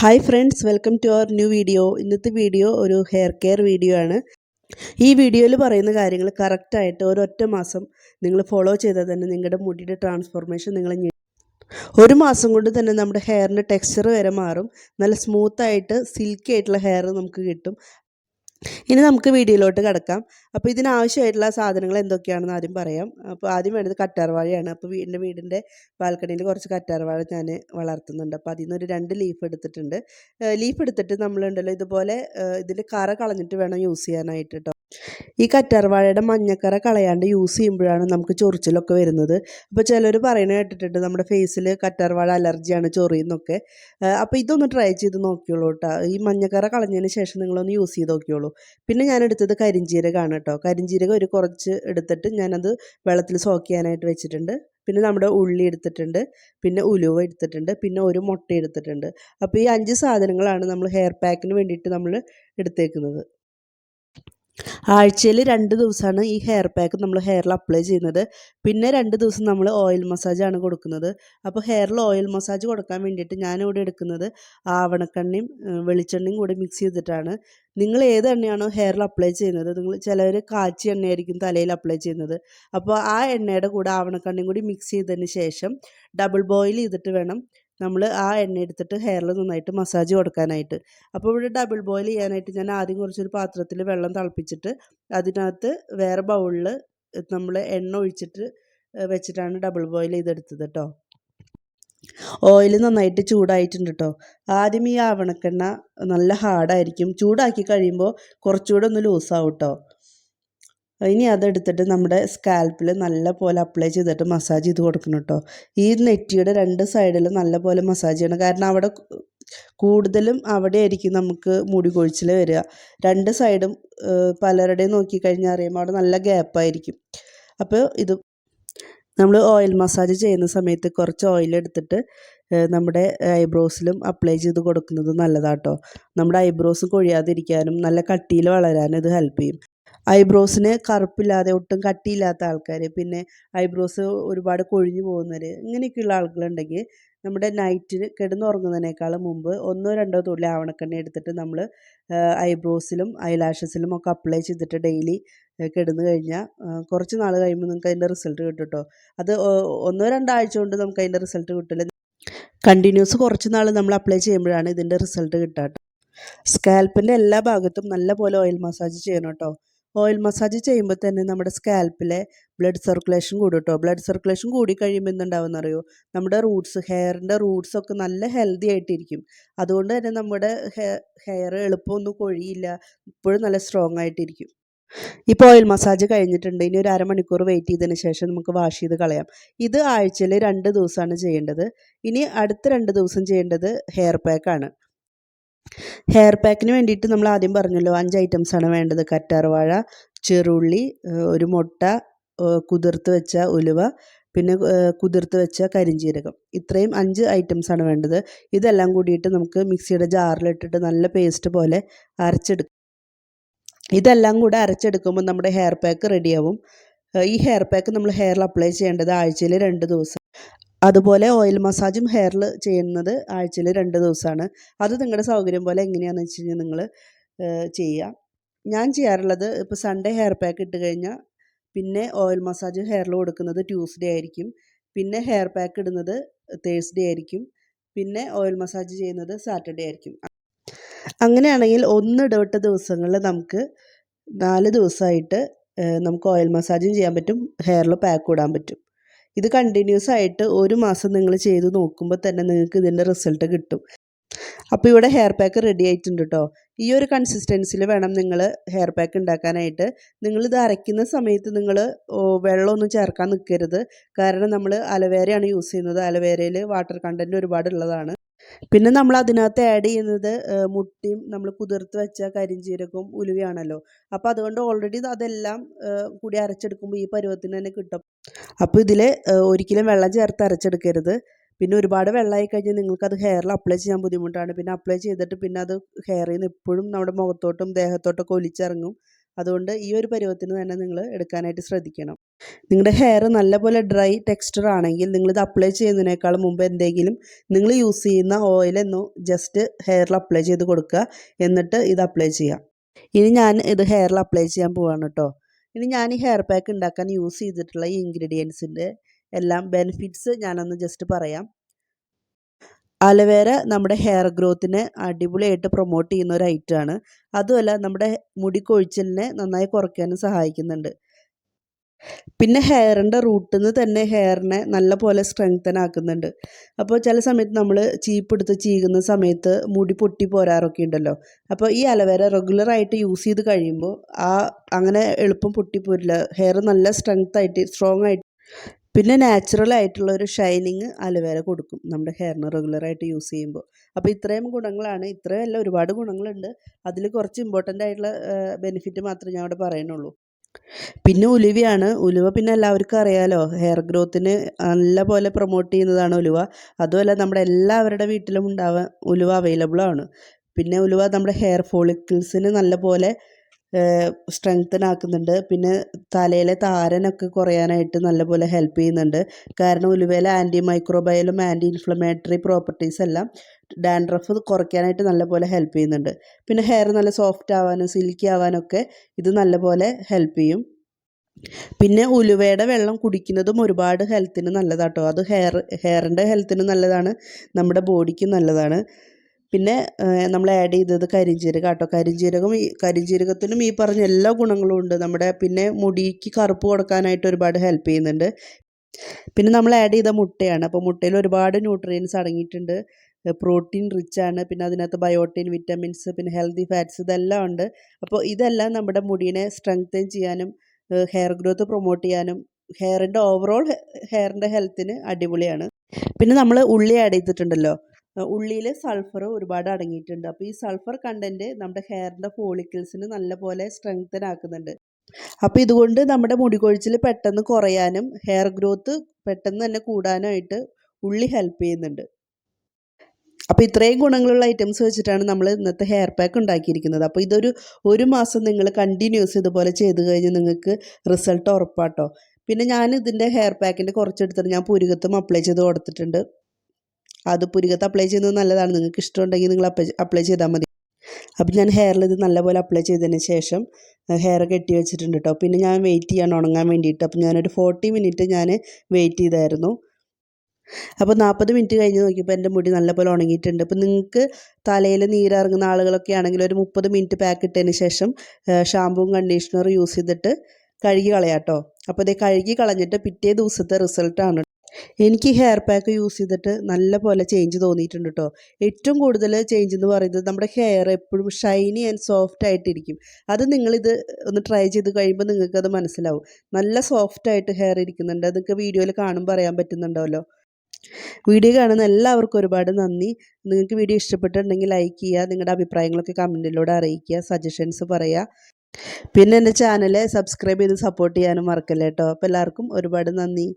Hi friends welcome to our new video ഇന്നത്തെ video ഒരു hair care video ആണ്. ഈ വീഡിയോയിൽ പറയുന്ന കാര്യങ്ങൾ കറക്റ്റായിട്ട് ഒരൊറ്റ മാസം നിങ്ങൾ ഫോളോ ചെയ്താൽ തന്നെ നിങ്ങളുടെ മുടിയുടെ ട്രാൻസ്ഫോർമേഷൻ നിങ്ങൾ ഒരു മാസം കൊണ്ട് തന്നെ നമ്മുടെ ഹെയറിന്റെ ടെക്സ്ചർ വരെ മാറും. നല്ല സ്മൂത്തായിട്ട് സിൽക്കി ആയിട്ടുള്ള ഹെയർ നമുക്ക് കിട്ടും. ഇനി നമുക്ക് വീഡിയോയിലോട്ട് കിടക്കാം. അപ്പോൾ ഇതിനാവശ്യമായിട്ടുള്ള സാധനങ്ങൾ എന്തൊക്കെയാണെന്ന് ആദ്യം പറയാം. അപ്പോൾ ആദ്യം വേണ്ടത് കറ്റാർവാഴയാണ് അപ്പോൾ എന്റെ വീടിന്റെ ബാൽക്കണിയിൽ കുറച്ച് കറ്റാർവാഴ ഞാൻ വളർത്തുന്നുണ്ട്. അപ്പോൾ അതിൽ നിന്നൊരു രണ്ട് ലീഫ് എടുത്തിട്ടുണ്ട്. ലീഫ് എടുത്തിട്ട് നമ്മളുണ്ടല്ലോ ഇതുപോലെ ഇതിന്റെ കറ കളഞ്ഞിട്ട് വേണം യൂസ് ചെയ്യാനായിട്ട് കേട്ടോ ഈ കറ്റാർവാഴയുടെ മഞ്ഞക്കറ കളയാണ്ട് യൂസ് ചെയ്യുമ്പോഴാണ് നമുക്ക് ചൊറിച്ചിലൊക്കെ വരുന്നത്. അപ്പോൾ ചിലർ പറയുന്നത് കേട്ടിട്ടുണ്ട് നമ്മുടെ ഫേസിൽ കറ്റാർവാഴ അലർജിയാണ് ചൊറിയെന്നൊക്കെ അപ്പോൾ ഇതൊന്ന് ട്രൈ ചെയ്ത് നോക്കിയോളൂ കേട്ടോ ഈ മഞ്ഞക്കറ കളഞ്ഞതിന് ശേഷം നിങ്ങളൊന്ന് യൂസ് ചെയ്ത് നോക്കിയോളൂ. പിന്നെ ഞാൻ എടുത്തത് കരിഞ്ജീരകമാണ് കേട്ടോ കരിഞ്ജീരകം ഒരു കുറച്ച് എടുത്തിട്ട് ഞാനത് വെള്ളത്തിൽ സോക്ക് ചെയ്യാനായിട്ട് വെച്ചിട്ടുണ്ട്. പിന്നെ നമ്മുടെ ഉള്ളി എടുത്തിട്ടുണ്ട്. പിന്നെ ഉലുവ എടുത്തിട്ടുണ്ട്. പിന്നെ ഒരു മുട്ട എടുത്തിട്ടുണ്ട്. അപ്പോൾ ഈ അഞ്ച് സാധനങ്ങളാണ് നമ്മൾ ഹെയർ പാക്കിന് വേണ്ടിയിട്ട് നമ്മൾ എടുത്തേക്കുന്നത്. ആഴ്ചയിൽ രണ്ട് ദിവസമാണ് ഈ ഹെയർ പാക്ക് നമ്മൾ ഹെയറിൽ അപ്ലൈ ചെയ്യുന്നത്. പിന്നെ രണ്ട് ദിവസം നമ്മൾ ഓയിൽ മസാജാണ് കൊടുക്കുന്നത്. അപ്പോൾ ഹെയറിൽ ഓയിൽ മസാജ് കൊടുക്കാൻ വേണ്ടിയിട്ട് ഞാനിവിടെ എടുക്കുന്നത് ആവണക്കണ്ണയും വെളിച്ചെണ്ണയും കൂടി മിക്സ് ചെയ്തിട്ടാണ്. നിങ്ങൾ ഏത് എണ്ണയാണോ ഹെയറിൽ അപ്ലൈ ചെയ്യുന്നത് നിങ്ങൾ ചിലവർ കാച്ചി എണ്ണയായിരിക്കും തലയിൽ അപ്ലൈ ചെയ്യുന്നത്. അപ്പോൾ ആ എണ്ണയുടെ കൂടെ ആവണക്കണ്ണയും കൂടി മിക്സ് ചെയ്തതിന് ശേഷം ഡബിൾ ബോയിൽ ചെയ്തിട്ട് വേണം നമ്മൾ ആ എണ്ണ എടുത്തിട്ട് ഹെയറിൽ നന്നായിട്ട് മസാജ് കൊടുക്കാനായിട്ട്. അപ്പോൾ ഇവിടെ ഡബിൾ ബോയിൽ ചെയ്യാനായിട്ട് ഞാൻ ആദ്യം കുറച്ചൊരു പാത്രത്തിൽ വെള്ളം തിളപ്പിച്ചിട്ട് അതിനകത്ത് വേറെ ബൗളിൽ നമ്മൾ എണ്ണ ഒഴിച്ചിട്ട് വെച്ചിട്ടാണ് ഡബിൾ ബോയിൽ ചെയ്തെടുത്തത് കേട്ടോ ഓയിൽ നന്നായിട്ട് ചൂടായിട്ടുണ്ട് കേട്ടോ ആദ്യം ഈ ആവണക്കെണ്ണ നല്ല ഹാർഡായിരിക്കും ചൂടാക്കി കഴിയുമ്പോൾ കുറച്ചുകൂടെ ഒന്ന് ലൂസാവും കേട്ടോ ഇനി അതെടുത്തിട്ട് നമ്മുടെ സ്കാൽപ്പിൽ നല്ല പോലെ അപ്ലൈ ചെയ്തിട്ട് മസാജ് ചെയ്ത് കൊടുക്കണം കേട്ടോ. ഈ നെറ്റിയുടെ രണ്ട് സൈഡിലും നല്ല പോലെ മസാജ് ചെയ്യണം. കാരണം അവിടെ കൂടുതലും അവിടെ ആയിരിക്കും നമുക്ക് മുടി കൊഴിച്ചിൽ വരിക. രണ്ട് സൈഡും പലരുടെയും നോക്കിക്കഴിഞ്ഞാൽ അറിയുമ്പോൾ അവിടെ നല്ല ഗ്യാപ്പായിരിക്കും അപ്പോൾ ഇത് നമ്മൾ ഓയിൽ മസാജ് ചെയ്യുന്ന സമയത്ത് കുറച്ച് ഓയിൽ എടുത്തിട്ട് നമ്മുടെ ഐബ്രോസിലും അപ്ലൈ ചെയ്ത് കൊടുക്കുന്നത് നല്ലതാട്ടോ. നമ്മുടെ ഐബ്രോസ് കൊഴിയാതിരിക്കാനും നല്ല കട്ടിയിൽ വളരാനും ഇത് ഹെൽപ്പ് ചെയ്യും. ഐബ്രോസിന് കറുപ്പില്ലാതെ ഒട്ടും കട്ടിയില്ലാത്ത ആൾക്കാർ പിന്നെ ഐബ്രോസ് ഒരുപാട് കൊഴിഞ്ഞു പോകുന്നവർ ഇങ്ങനെയൊക്കെയുള്ള ആളുകളുണ്ടെങ്കിൽ നമ്മുടെ നൈറ്റിന് കിടന്നുറങ്ങുന്നതിനേക്കാൾ മുമ്പ് ഒന്നോ രണ്ടോ തുള്ളി ആവണക്കെണ്ണ എടുത്തിട്ട് നമ്മൾ ഐബ്രോസിലും ഐലാഷസിലും ഒക്കെ അപ്ലൈ ചെയ്തിട്ട് ഡെയിലി കിടന്നു കഴിഞ്ഞാൽ കുറച്ച് നാൾ കഴിയുമ്പോൾ നിങ്ങൾക്ക് അതിന്റെ റിസൾട്ട് കിട്ടും കേട്ടോ അത് ഒന്നോ രണ്ടാഴ്ച കൊണ്ട് നമുക്ക് അതിന്റെ റിസൾട്ട് കിട്ടില്ല. കണ്ടിന്യൂസ് കുറച്ച് നാൾ നമ്മൾ അപ്ലൈ ചെയ്യുമ്പോഴാണ് ഇതിന്റെ റിസൾട്ട് കിട്ടുക സ്കാൽപ്പിന്റെ എല്ലാ ഭാഗത്തും നല്ലപോലെ ഓയിൽ മസാജ് ചെയ്യണം കേട്ടോ ഓയിൽ മസാജ് ചെയ്യുമ്പോൾ തന്നെ നമ്മുടെ സ്കാൽപ്പിലെ ബ്ലഡ് സർക്കുലേഷൻ കൂടും കേട്ടോ ബ്ലഡ് സർക്കുലേഷൻ കൂടി കഴിയുമ്പോൾ എന്തുണ്ടാവുമെന്ന് അറിയോ? നമ്മുടെ റൂട്ട്സ് ഹെയറിന്റെ റൂട്ട്സ് ഒക്കെ നല്ല ഹെൽത്തി ആയിട്ടിരിക്കും. അതുകൊണ്ട് തന്നെ നമ്മുടെ ഹെയർ എളുപ്പമൊന്നും കൊഴിയില്ല. ഇപ്പോഴും നല്ല സ്ട്രോങ് ആയിട്ടിരിക്കും. ഇപ്പോൾ ഓയിൽ മസാജ് കഴിഞ്ഞിട്ടുണ്ട്. ഇനി ഒരു അരമണിക്കൂർ വെയിറ്റ് ചെയ്തതിന് ശേഷം നമുക്ക് വാഷ് ചെയ്ത് കളയാം. ഇത് ആഴ്ചയിൽ രണ്ട് ദിവസമാണ് ചെയ്യേണ്ടത്. ഇനി അടുത്ത രണ്ട് ദിവസം ചെയ്യേണ്ടത് ഹെയർ പാക്കാണ് ഹെയർ പാക്കിന് വേണ്ടിയിട്ട് നമ്മൾ ആദ്യം പറഞ്ഞല്ലോ അഞ്ച് ഐറ്റംസ് ആണ് വേണ്ടത്. കറ്റാർവാഴ ചെറുള്ളി ഒരു മുട്ട കുതിർത്ത് വെച്ച ഉലുവ പിന്നെ കുതിർത്ത് വെച്ച കരിഞ്ചീരകം. ഇത്രയും അഞ്ച് ഐറ്റംസ് ആണ് വേണ്ടത്. ഇതെല്ലാം കൂടിയിട്ട് നമുക്ക് മിക്സിയുടെ ജാറിലിട്ടിട്ട് നല്ല പേസ്റ്റ് പോലെ അരച്ചെടുക്കും ഇതെല്ലാം കൂടെ അരച്ചെടുക്കുമ്പോൾ നമ്മുടെ ഹെയർ പാക്ക് റെഡിയാവും ഈ ഹെയർ പാക്ക് നമ്മൾ ഹെയറിൽ അപ്ലൈ ചെയ്യേണ്ടത് ആഴ്ചയിൽ രണ്ട് ദിവസം അതുപോലെ ഓയിൽ മസാജും ഹെയറിൽ ചെയ്യുന്നത് ആഴ്ചയിൽ രണ്ട് ദിവസമാണ് അത് നിങ്ങളുടെ സൗകര്യം പോലെ എങ്ങനെയാണെന്ന് വെച്ച് കഴിഞ്ഞാൽ നിങ്ങൾ ചെയ്യുക ഞാൻ ചെയ്യാറുള്ളത് ഇപ്പോൾ സൺഡേ ഹെയർ പാക്ക് ഇട്ട് കഴിഞ്ഞാൽ പിന്നെ ഓയിൽ മസാജ് ഹെയറിൽ കൊടുക്കുന്നത് ട്യൂസ്ഡേ ആയിരിക്കും. പിന്നെ ഹെയർ പാക്ക് ഇടുന്നത് തേഴ്സ്ഡേ ആയിരിക്കും. പിന്നെ ഓയിൽ മസാജ് ചെയ്യുന്നത് സാറ്റർഡേ ആയിരിക്കും. അങ്ങനെയാണെങ്കിൽ ഒന്ന് ഇടവിട്ട ദിവസങ്ങളിൽ നമുക്ക് നാല് ദിവസമായിട്ട് നമുക്ക് ഓയിൽ മസാജും ചെയ്യാൻ പറ്റും ഹെയറിൽ പാക്ക് ഇടാൻ പറ്റും. ഇത് കണ്ടിന്യൂസ് ആയിട്ട് ഒരു മാസം നിങ്ങൾ ചെയ്ത് നോക്കുമ്പോൾ തന്നെ നിങ്ങൾക്ക് ഇതിന്റെ റിസൾട്ട് കിട്ടും. അപ്പോൾ ഇവിടെ ഹെയർ പാക്ക് റെഡി ആയിട്ടുണ്ട് കേട്ടോ ഈ ഒരു കൺസിസ്റ്റൻസിൽ വേണം നിങ്ങൾ ഹെയർ പാക്ക് ഉണ്ടാക്കാനായിട്ട്. നിങ്ങളിത് അരയ്ക്കുന്ന സമയത്ത് നിങ്ങൾ വെള്ളമൊന്നും ചേർക്കാൻ നിൽക്കരുത് കാരണം നമ്മൾ അലവേരയാണ് യൂസ് ചെയ്യുന്നത്. അലവേരയിൽ വാട്ടർ കണ്ടന്റ് ഒരുപാട് ഉള്ളതാണ്. പിന്നെ നമ്മൾ അതിനകത്ത് ആഡ് ചെയ്യുന്നത് മുട്ടയും നമ്മൾ കുതിർത്ത് വെച്ച കരിഞ്ചീരകവും ഉലുവയാണല്ലോ. അപ്പോൾ അതുകൊണ്ട് ഓൾറെഡി അതെല്ലാം കൂടി അരച്ചെടുക്കുമ്പോൾ ഈ പരുവത്തിന് തന്നെ കിട്ടും. അപ്പോൾ ഇതിൽ ഒരിക്കലും വെള്ളം ചേർത്ത് അരച്ചെടുക്കരുത്. പിന്നെ ഒരുപാട് വെള്ളമായി കഴിഞ്ഞാൽ നിങ്ങൾക്കത് ഹെയറിൽ അപ്ലൈ ചെയ്യാൻ ബുദ്ധിമുട്ടാണ്. പിന്നെ അപ്ലൈ ചെയ്തിട്ട് പിന്നെ അത് ഹെയറിൽ നിന്ന് എപ്പോഴും നമ്മുടെ മുഖത്തോട്ടും ദേഹത്തോട്ടൊക്കെ ഒലിച്ചിറങ്ങും. അതുകൊണ്ട് ഈ ഒരു പരുവത്തിന് തന്നെ നിങ്ങൾ എടുക്കാനായിട്ട് ശ്രദ്ധിക്കണം. നിങ്ങളുടെ ഹെയർ നല്ലപോലെ ഡ്രൈ ടെക്സ്ചർ ആണെങ്കിൽ നിങ്ങളിത് അപ്ലൈ ചെയ്യുന്നതിനേക്കാൾ മുമ്പ് എന്തെങ്കിലും നിങ്ങൾ യൂസ് ചെയ്യുന്ന ഓയിൽ എന്നോ ജസ്റ്റ് ഹെയറിൽ അപ്ലൈ ചെയ്ത് കൊടുക്കുക. എന്നിട്ട് ഇത് അപ്ലൈ ചെയ്യാം ഇനി ഞാൻ ഇത് ഹെയറിൽ അപ്ലൈ ചെയ്യാൻ പോവാണ് കേട്ടോ ഇനി ഞാൻ ഈ ഹെയർ പാക്ക് ഉണ്ടാക്കാൻ യൂസ് ചെയ്തിട്ടുള്ള ഈ ഇൻഗ്രീഡിയൻസിന്റെ എല്ലാം ബെനിഫിറ്റ്സ് ഞാനൊന്ന് ജസ്റ്റ് പറയാം. അലവേര നമ്മുടെ ഹെയർ ഗ്രോത്തിനെ അടിപൊളിയായിട്ട് പ്രൊമോട്ട് ചെയ്യുന്ന ഒരു ഐറ്റമാണ് അതുമല്ല നമ്മുടെ മുടി കൊഴിച്ചിലിനെ നന്നായി കുറയ്ക്കാനും സഹായിക്കുന്നുണ്ട്. പിന്നെ ഹെയറിന്റെ റൂട്ടിൽ നിന്ന് തന്നെ ഹെയറിനെ നല്ല പോലെ സ്ട്രെങ്തൻ ആക്കുന്നുണ്ട്. അപ്പോൾ ചില സമയത്ത് നമ്മൾ ചീപ്പെടുത്ത് ചീകുന്ന സമയത്ത് മുടി പൊട്ടി പോരാറൊക്കെ ഉണ്ടല്ലോ. അപ്പോൾ ഈ അലവേര റെഗുലറായിട്ട് യൂസ് ചെയ്ത് കഴിയുമ്പോൾ ആ അങ്ങനെ എളുപ്പം പൊട്ടിപ്പോരില്ല. ഹെയർ നല്ല സ്ട്രെങ്ത് ആയിട്ട് സ്ട്രോങ് ആയിട്ട് പിന്നെ നാച്ചുറൽ ആയിട്ടുള്ള ഒരു ഷൈനിങ് അലവേര കൊടുക്കും നമ്മുടെ ഹെയറിന് റെഗുലറായിട്ട് യൂസ് ചെയ്യുമ്പോൾ. അപ്പോൾ ഇത്രയും ഗുണങ്ങളാണ്. ഇത്രയും അല്ല ഒരുപാട് ഗുണങ്ങളുണ്ട്. അതിൽ കുറച്ച് ഇമ്പോർട്ടന്റ് ആയിട്ടുള്ള ബെനിഫിറ്റ് മാത്രമേ ഞാൻ അവിടെ പറയുന്നുള്ളൂ. പിന്നെ ഉലുവയാണ്. ഉലുവ പിന്നെ എല്ലാവർക്കും അറിയാലോ. ഹെയർ ഗ്രോത്തിന് നല്ല പോലെ പ്രൊമോട്ട് ചെയ്യുന്നതാണ് ഉലുവ. അതുമല്ല നമ്മുടെ എല്ലാവരുടെ വീട്ടിലും ഉണ്ടാവാൻ ഉലുവ അവൈലബിൾ ആണ്. പിന്നെ ഉലുവ നമ്മുടെ ഹെയർ ഫോളിക്കിൾസിന് നല്ല പോലെ സ്ട്രെങ്തൻ ആക്കുന്നുണ്ട് പിന്നെ തലയിലെ താരനൊക്കെ കുറയാനായിട്ട് നല്ലപോലെ ഹെൽപ്പ് ചെയ്യുന്നുണ്ട്. കാരണം ഉലുവയിലെ ആന്റി മൈക്രോബയലും ആന്റി ഇൻഫ്ലമേറ്ററി പ്രോപ്പർട്ടീസ് എല്ലാം ഡാൻഡ്രഫ് കുറയ്ക്കാനായിട്ട് നല്ലപോലെ ഹെൽപ്പ് ചെയ്യുന്നുണ്ട്. പിന്നെ ഹെയർ നല്ല സോഫ്റ്റ് ആവാനും സിൽക്കി ആവാനൊക്കെ ഇത് നല്ലപോലെ ഹെൽപ്പ് ചെയ്യും. പിന്നെ ഉലുവയുടെ വെള്ളം കുടിക്കുന്നതും ഒരുപാട് ഹെൽത്തിന് നല്ലതാട്ടോ. അത് ഹെയർ ഹെയറിന്റെ ഹെൽത്തിന് നല്ലതാണ്. നമ്മുടെ ബോഡിക്കും നല്ലതാണ്. പിന്നെ നമ്മൾ ആഡ് ചെയ്തത് കരിഞ്ജീരകം കേട്ടോ. കരിഞ്ജീരകം ഈ കരിഞ്ജീരകത്തിനും ഈ പറഞ്ഞ എല്ലാ ഗുണങ്ങളും ഉണ്ട്. നമ്മുടെ പിന്നെ മുടിക്ക് കറുപ്പ് കൊടുക്കാനായിട്ട് ഒരുപാട് ഹെൽപ്പ് ചെയ്യുന്നുണ്ട്. പിന്നെ നമ്മൾ ആഡ് ചെയ്ത മുട്ടയാണ്. അപ്പോൾ മുട്ടയിൽ ഒരുപാട് ന്യൂട്രിയൻസ് അടങ്ങിയിട്ടുണ്ട്. പ്രോട്ടീൻ റിച്ച് ആണ്. പിന്നെ അതിനകത്ത് ബയോട്ടിൻ വിറ്റമിൻസ് പിന്നെ ഹെൽത്തി ഫാറ്റ്സ് ഇതെല്ലാം ഉണ്ട്. അപ്പോൾ ഇതെല്ലാം നമ്മുടെ മുടിയെ സ്ട്രെങ്തൻ ചെയ്യാനും ഹെയർ ഗ്രോത്ത് പ്രൊമോട്ട് ചെയ്യാനും ഹെയറിന്റെ ഓവറോൾ ഹെയറിന്റെ ഹെൽത്തിന് അടിപൊളിയാണ്. പിന്നെ നമ്മൾ ഉള്ളി ആഡ് ചെയ്തിട്ടുണ്ടല്ലോ. ഉള്ളിയിൽ സൾഫർ ഒരുപാട് അടങ്ങിയിട്ടുണ്ട്. അപ്പോൾ ഈ സൾഫർ കണ്ടന്റ് നമ്മുടെ ഹെയറിന്റെ ഫോളിക്കിൾസിന് നല്ലപോലെ സ്ട്രെങ്തൻ ആക്കുന്നുണ്ട്. അപ്പോൾ ഇതുകൊണ്ട് നമ്മുടെ മുടി കൊഴിച്ചിൽ പെട്ടെന്ന് കുറയാനും ഹെയർ ഗ്രോത്ത് പെട്ടെന്ന് തന്നെ കൂടാനായിട്ട് ഉള്ളി ഹെൽപ്പ് ചെയ്യുന്നുണ്ട്. അപ്പോൾ ഇത്രയും ഗുണങ്ങളുള്ള ഐറ്റംസ് വെച്ചിട്ടാണ് നമ്മൾ ഇന്നത്തെ ഹെയർ പാക്ക് ഉണ്ടാക്കിയിരിക്കുന്നത്. അപ്പോൾ ഇതൊരു ഒരു മാസം നിങ്ങൾ കണ്ടിന്യൂസ് ഇതുപോലെ ചെയ്ത് കഴിഞ്ഞാൽ നിങ്ങൾക്ക് റിസൾട്ട് ഉറപ്പാട്ടോ. പിന്നെ ഞാൻ ഇതിന്റെ ഹെയർ പാക്കിന്റെ കുറച്ചെടുത്തിട്ട് ഞാൻ പുരുകത്തും അപ്ലൈ ചെയ്ത് കൊടുത്തിട്ടുണ്ട്. അത് പുരുകത്ത് അപ്ലൈ ചെയ്യുന്നത് നല്ലതാണ്. നിങ്ങൾക്ക് ഇഷ്ടമുണ്ടെങ്കിൽ നിങ്ങൾ അപ്ലൈ ചെയ്താൽ മതി. അപ്പം ഞാൻ ഹെയറിൽ ഇത് നല്ലപോലെ അപ്ലൈ ചെയ്തതിന് ശേഷം ഹെയർ കെട്ടി വെച്ചിട്ടുണ്ട് കേട്ടോ പിന്നെ ഞാൻ വെയിറ്റ് ചെയ്യാൻ ഉണങ്ങാൻ വേണ്ടിയിട്ട് അപ്പം ഞാനൊരു ഫോർട്ടി മിനിറ്റ് ഞാൻ വെയിറ്റ് ചെയ്തായിരുന്നു. അപ്പോൾ നാൽപ്പത് മിനിറ്റ് കഴിഞ്ഞ് നോക്കിയപ്പോൾ എന്റെ മുടി നല്ലപോലെ ഉണങ്ങിയിട്ടുണ്ട്. അപ്പോൾ നിങ്ങൾക്ക് തലയിൽ നീരിറങ്ങുന്ന ആളുകളൊക്കെ ആണെങ്കിൽ ഒരു മുപ്പത് മിനിറ്റ് പാക്ക് ഇട്ടതിന് ശേഷം ഷാമ്പുവും കണ്ടീഷണറും യൂസ് ചെയ്തിട്ട് കഴുകി കളയാട്ടോ അപ്പോൾ ഇത് കഴുകി കളഞ്ഞിട്ട് പിറ്റേ ദിവസത്തെ റിസൾട്ടാണ് എനിക്ക് ഹെയർ പാക്ക് യൂസ് ചെയ്തിട്ട് നല്ല പോലെ ചേഞ്ച് തോന്നിയിട്ടുണ്ട് കേട്ടോ ഏറ്റവും കൂടുതൽ ചേഞ്ച് എന്ന് പറയുന്നത് നമ്മുടെ ഹെയർ എപ്പോഴും ഷൈനി ആൻഡ് സോഫ്റ്റ് ആയിട്ടിരിക്കും. അത് നിങ്ങളിത് ഒന്ന് ട്രൈ ചെയ്ത് കഴിയുമ്പോൾ നിങ്ങൾക്കത് മനസ്സിലാവും. നല്ല സോഫ്റ്റ് ആയിട്ട് ഹെയർ ഇരിക്കുന്നുണ്ട്. അതൊക്കെ വീഡിയോയിൽ കാണുമ്പോൾ അറിയാൻ പറ്റുന്നുണ്ടല്ലോ. വീഡിയോ കാണുന്ന എല്ലാവർക്കും ഒരുപാട് നന്ദി. നിങ്ങൾക്ക് വീഡിയോ ഇഷ്ടപ്പെട്ടിട്ടുണ്ടെങ്കിൽ ലൈക്ക് ചെയ്യുക നിങ്ങളുടെ അഭിപ്രായങ്ങളൊക്കെ കമന്റിലൂടെ അറിയിക്കുക സജഷൻസ് പറയുക. പിന്നെ എന്റെ ചാനൽ സബ്സ്ക്രൈബ് ചെയ്ത് സപ്പോർട്ട് ചെയ്യാനും മറക്കല്ലേട്ടോ അപ്പോൾ എല്ലാവർക്കും ഒരുപാട് നന്ദി.